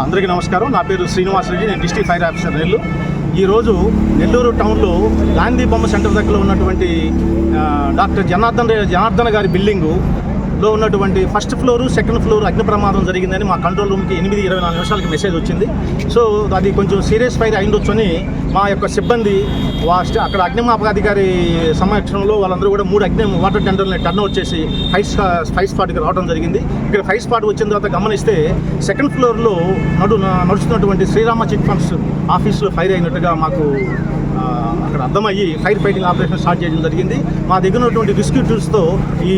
అందరికీ నమస్కారం. నా పేరు శ్రీనివాస్ రెడ్డి. నేను డిస్ట్రిక్ట్ ఫైర్ ఆఫీసర్ నెల్లూరు. ఈరోజు నెల్లూరు టౌన్లో గాంధీ బొమ్మ సెంటర్ దగ్గర ఉన్నటువంటి డాక్టర్ జనార్దన్ జనార్దన్ గారి బిల్డింగు లో ఉన్నటువంటి ఫస్ట్ ఫ్లోర్ సెకండ్ ఫ్లోర్ అగ్ని ప్రమాదం జరిగిందని మా కంట్రోల్ రూమ్కి ఎనిమిది ఇరవై నాలుగు నిమిషాలకి మెసేజ్ వచ్చింది. సో అది కొంచెం సీరియస్ ఫైర్ అయిండొచ్చని మా యొక్క సిబ్బంది వా స్ట- అక్కడ అగ్నిమాపకాధికారి సమక్షంలో వాళ్ళందరూ కూడా మూడు అగ్ని వాటర్ టెండర్ని టర్న్ అవుట్ చేసి ఫైవ్ ఫైవ్ స్పాట్కి రావడం జరిగింది. ఇక్కడ ఫైవ్ స్పాట్ వచ్చిన తర్వాత గమనిస్తే సెకండ్ ఫ్లోర్లో నడు నడుస్తున్నటువంటి శ్రీరామ చిట్ ఫండ్స్ ఆఫీస్లో ఫైర్ అయినట్టుగా మాకు అక్కడ అర్థమయ్యి ఫైర్ ఫైటింగ్ ఆపరేషన్ స్టార్ట్ చేయడం జరిగింది. మా దగ్గర ఉన్నటువంటి రెస్క్యూ టూల్స్తో ఈ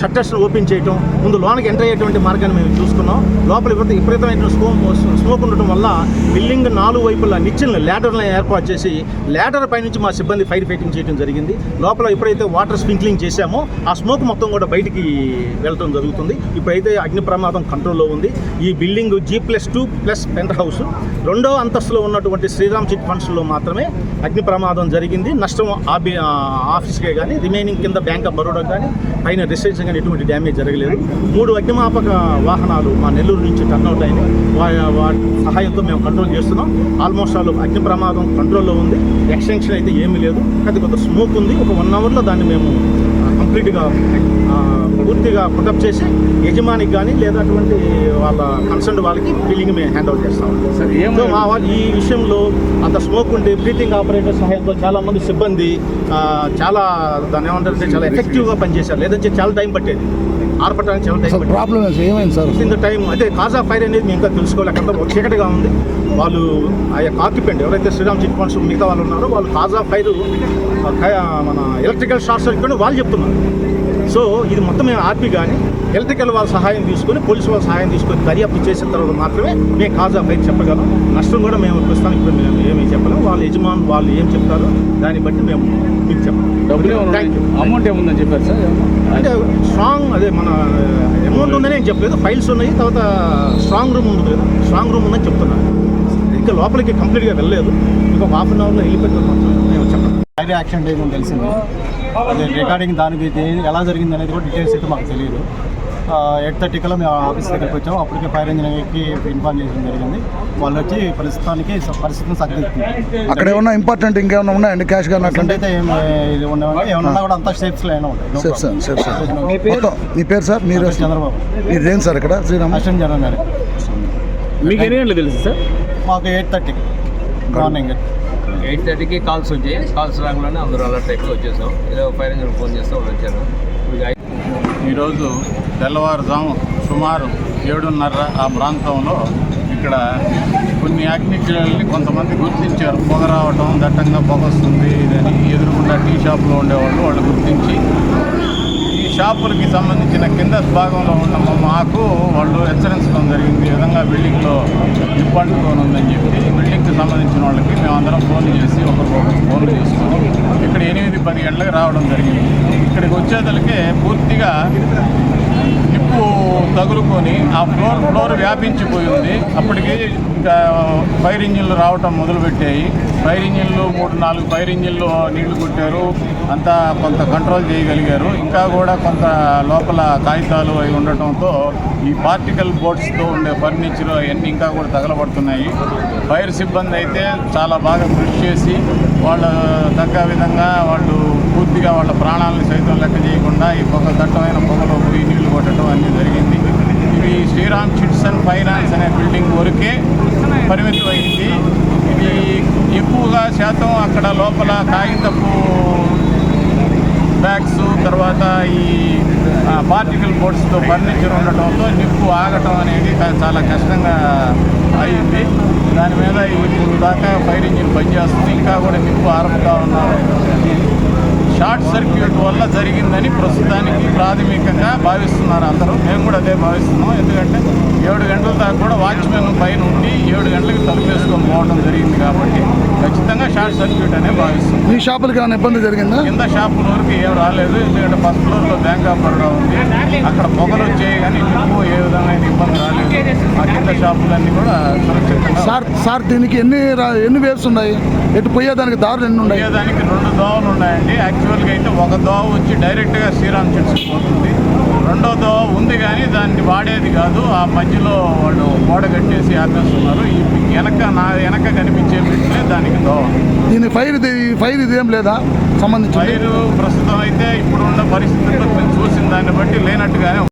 షట్టర్స్ను ఓపెన్ చేయటం ముందు లోనకి ఎంటర్ అయ్యేటువంటి మార్గాన్ని మేము చూసుకున్నాం. లోపల విపరీతమైన స్మోక్ స్మోక్ ఉండటం వల్ల బిల్డింగ్ నాలుగు వైపులా నిచ్చెనలు ల్యాడర్లను ఏర్పాటు చేసి ల్యాడర్ పైనుంచి మా సిబ్బంది ఫైర్ ఫైటింగ్ చేయడం జరిగింది. లోపల ఎప్పుడైతే వాటర్ స్ప్రింక్లింగ్ చేశామో ఆ స్మోక్ మొత్తం కూడా బయటికి వెళ్ళటం జరుగుతుంది. ఇప్పుడైతే అగ్ని ప్రమాదం కంట్రోల్లో ఉంది. ఈ building G plus two plus penthouse రెండో అంతస్తులో ఉన్నటువంటి శ్రీరామ్ చిట్ ఫండ్స్లో మాత్రమే అగ్ని ప్రమాదం జరిగింది. నష్టం ఆబి ఆఫీస్కే కానీ రిమైనింగ్ కింద బ్యాంక్ ఆఫ్ బరోడా కానీ పైన రెసిడెన్షియల్ కానీ ఎటువంటి డ్యామేజ్ జరగలేదు. మూడు అగ్నిమాపక వాహనాలు మా నెల్లూరు నుంచి టర్న్అవుట్ అయినాయి. వా- వాటి సహాయంతో మేము కంట్రోల్ చేస్తున్నాం. ఆల్మోస్ట్ ఆల్ అగ్ని ప్రమాదం కంట్రోల్లో ఉంది. ఎక్స్టెన్షన్ అయితే ఏమీ లేదు. అది కొంత స్మోక్ ఉంది. ఒక వన్ అవర్లో దాన్ని మేము కంప్లీట్గా పూర్తిగా పుటప్ చేసి యజమానికి కానీ లేదా అటువంటి వాళ్ళ కన్సర్న్ వాళ్ళకి బిల్లింగ్ మేము హ్యాండ్ అవుట్ చేస్తాం సార్ సో మా వాళ్ళు ఈ విషయంలో అంత స్మోక్ ఉంటే బ్రీతింగ్ ఆపరేటర్ సహాయంతో చాలా మంది సిబ్బంది ఆ, చాలా దాన్ని ఏమంటారంటే చాలా ఎఫెక్టివ్గా పనిచేశారు. లేదంటే చాలా టైం పట్టేది. ఆర్పడానికి చాలా టైం ప్రాబ్లం? ఏమైంది సార్? ఇన్ ద టైం అంటే కాజ్ ఆఫ్ ఫైర్ అనేది మేము ఇంకా తెలుసుకోలేక అంతా చీకటిగా ఉంది. వాళ్ళు ఆ యొక్క ఆక్యుపెంట్ ఎవరైతే శ్రీరామ్ చిట్ ఫండ్స్ మిగతా వాళ్ళు ఉన్నారో వాళ్ళు కాజ్ ఆఫ్ ఫైర్ మన ఎలక్ట్రికల్ షార్ట్ సర్క్యూట్ వాళ్ళు చెప్తున్నారు. సో ఇది మొత్తం మేము ఆర్పి కానీ ఎలక్ట్రికల్ వాళ్ళ సహాయం తీసుకొని పోలీసు వాళ్ళ సహాయం తీసుకొని దర్యాప్తు చేసిన తర్వాత మాత్రమే మేము కాజ్ ఆఫ్ చెప్పగలం. నష్టం కూడా మేము ప్రస్తుతానికి ఇప్పుడు మేము ఏమీ చెప్పలేం. వాళ్ళ యజమాన్ వాళ్ళు ఏం చెప్తారో దాన్ని బట్టి మేము మీకు you. అమౌంట్ ఏముందని చెప్పారు సార్? అంటే స్ట్రాంగ్ అదే మన అమౌంట్ ఉందని నేను చెప్పలేదు. ఫైల్స్ ఉన్నాయి తర్వాత స్ట్రాంగ్ రూమ్ ఉంది కదా స్ట్రాంగ్ రూమ్ ఉందని చెప్తున్నాను ఇంకా లోపలికి కంప్లీట్గా వెళ్ళలేదు. ఇంకొక హాఫ్ అన్ అవర్లో వెళ్ళిపోతుంది చెప్పను ఫ్రైడే యాక్షన్ అని తెలిసింది. అదే రిగార్డింగ్ దానికి ఎలా జరిగింది అనేది కూడా డీటెయిల్స్ అయితే మాకు తెలియదు ఎయిట్ థర్టీకల్లా మేము ఆఫీస్ దగ్గరికి వచ్చాము. అప్పటికే ఫైర్ ఇంజనీర్కి ఇన్ఫార్మ్ చేయడం జరిగింది. వాళ్ళు వచ్చి ప్రస్తుతానికి పరిస్థితిని సరిదిద్దుతున్నారు అక్కడ ఏమన్నా ఇంపార్టెంట్ ఇంకేమన్నా ఉన్నాయండి క్యాష్ కానీ అట్లాంటి ఇది ఉండేవండి. ఏమన్నా కూడా అంతా. సేఫ్ సార్ మొత్తం మీ పేరు సార్ మీరు చంద్రబాబు. మీరు ఏం సార్ ఇక్కడ? శ్రీరామ్? అసిస్టెంట్ జనరల్ మేనేజర్ మీకు ఎన్ని గంటలు తెలుసు సార్ మాకు ఎయిట్ థర్టీ మార్నింగ్ ఎయిట్ థర్టీకి కాల్స్ వచ్చాయి. కాల్స్ రాగానే అందరూ అలర్ట్ అయిపోయి వచ్చేసాం. ఏదో ఫైర్ ఇంజిన్ ఫోన్ చేస్తే వాళ్ళు వచ్చారు. ఈరోజు తెల్లవారుజాము సుమారు ఏడున్నర ఆ ప్రాంతంలో ఇక్కడ కొన్ని అగ్నికిరణల్ని కొంతమంది గుర్తించారు. పొగ రావటం దట్టంగా పొగ వస్తుంది ఇదని ఎదురుకుండా టీ షాపులో ఉండేవాళ్ళు వాళ్ళు గుర్తించి ఈ షాపులకి సంబంధించిన కింద భాగంలో ఉన్న మాకు వాళ్ళు హెచ్చరించడం జరిగింది ఈ విధంగా బిల్డింగ్లో నిప్పంటుకొని ఉందని చెప్పి బిల్డింగ్కి సంబంధించిన వాళ్ళకి మేమందరం ఫోన్ చేసి ఒకరికొకరు ఫోన్లు చేసుకొని ఇక్కడ ఎనిమిది పది గంటలకు రావడం జరిగింది. ఇక్కడికి వచ్చేదలకే పూర్తిగా తలుపు తగులుకొని ఆ ఫ్లోర్ ఫ్లోర్ వ్యాపించిపోయింది అప్పటికే అప్పటికి ఇంకా ఫైర్ ఇంజిన్లు రావటం మొదలుపెట్టాయి. ఫైర్ ఇంజిన్లు మూడు నాలుగు ఫైర్ ఇంజిన్లు నీళ్ళు కొట్టారు. అంతా కొంత కంట్రోల్ చేయగలిగారు. ఇంకా కూడా కొంత లోపల కాగితాలు అవి ఉండటంతో ఈ పార్టికల్ బోర్డ్స్తో ఉండే ఫర్నిచర్ అవన్నీ ఇంకా కూడా తగలబడుతున్నాయి. ఫైర్ సిబ్బంది అయితే చాలా బాగా కృషి చేసి వాళ్ళ తగ్గ విధంగా వాళ్ళు పూర్తిగా వాళ్ళ ప్రాణాలను సైతం లెక్క చేయకుండా ఈ పొగ దట్టమైన పొగలో పోయి నీళ్ళు కొట్టడం అన్నీ జరిగింది. ఇది శ్రీరామ్ చిట్స్ అండ్ ఫైనాన్స్ అనే బిల్డింగ్ వరకే అయింది ఇది ఎక్కువగా శాతం అక్కడ లోపల కాగితపు బ్యాగ్స్ తర్వాత ఈ పార్టికల్ బోర్డ్స్తో ఫర్నిచర్ ఉండటంతో నిప్పు ఆగటం అనేది చాలా కష్టంగా అయింది. దాని మీద ఇప్పుడు దాకా ఫైర్ ఇంజిన్ పనిచేస్తుంది. ఇంకా కూడా నిప్పు ఆరంభంగా ఉన్నారు షార్ట్ సర్క్యూట్ వల్ల జరిగిందని ప్రస్తుతానికి ప్రాథమికంగా భావిస్తున్నారు అందరూ. మేము కూడా అదే భావిస్తున్నాం. ఎందుకంటే ఏడు గంటల దాకా కూడా వాచ్మెన్ పైన ఉండి ఏడు గంటలకు తలుపు వేసుకొని పోవడం జరిగింది కాబట్టి ఖచ్చితంగా షార్ట్ సర్క్యూట్ అనే భావిస్తున్నాం. మీ షాపులకి ఏమైనా ఇబ్బంది జరిగిందా? కింద షాపుల వరకు ఏం రాలేదు. ఎందుకంటే ఫస్ట్ ఫ్లోర్లో బ్యాంక్ ఆఫ్ బరోడా ఉంది. అక్కడ పొగలు వచ్చాయి కానీ నిప్పు ఏ విధమైన ఇబ్బంది రాలేదు. షాపులన్నీ కూడా సార్ సార్ దీనికి ఎన్ని ఎన్ని వేవ్స్ ఉన్నాయి? ఎటు పోయేదానికి దారులు ఎన్ని ఉన్నాయి? పోయేదానికి రెండు దోవలు ఉన్నాయండి. యాక్చువల్ యాక్చువల్గా అయితే ఒక దోవ వచ్చి డైరెక్ట్గా శ్రీరామ్ చెట్స్కి పోతుంది రెండో దోవ ఉంది కానీ దాన్ని వాడేది కాదు. ఆ మధ్యలో వాళ్ళు గోడ కట్టేసి ఆపేస్తున్నారు. ఈ వెనక నా వెనక కనిపించే బిట్లే దానికి దోవ. దీని ఫైర్ ఇది ఫైర్ ఇది ఏం లేదా? సంబంధించి ఫైరు ప్రస్తుతం అయితే ఇప్పుడున్న పరిస్థితుల్లో చూసిన దాన్ని బట్టి లేనట్టుగానే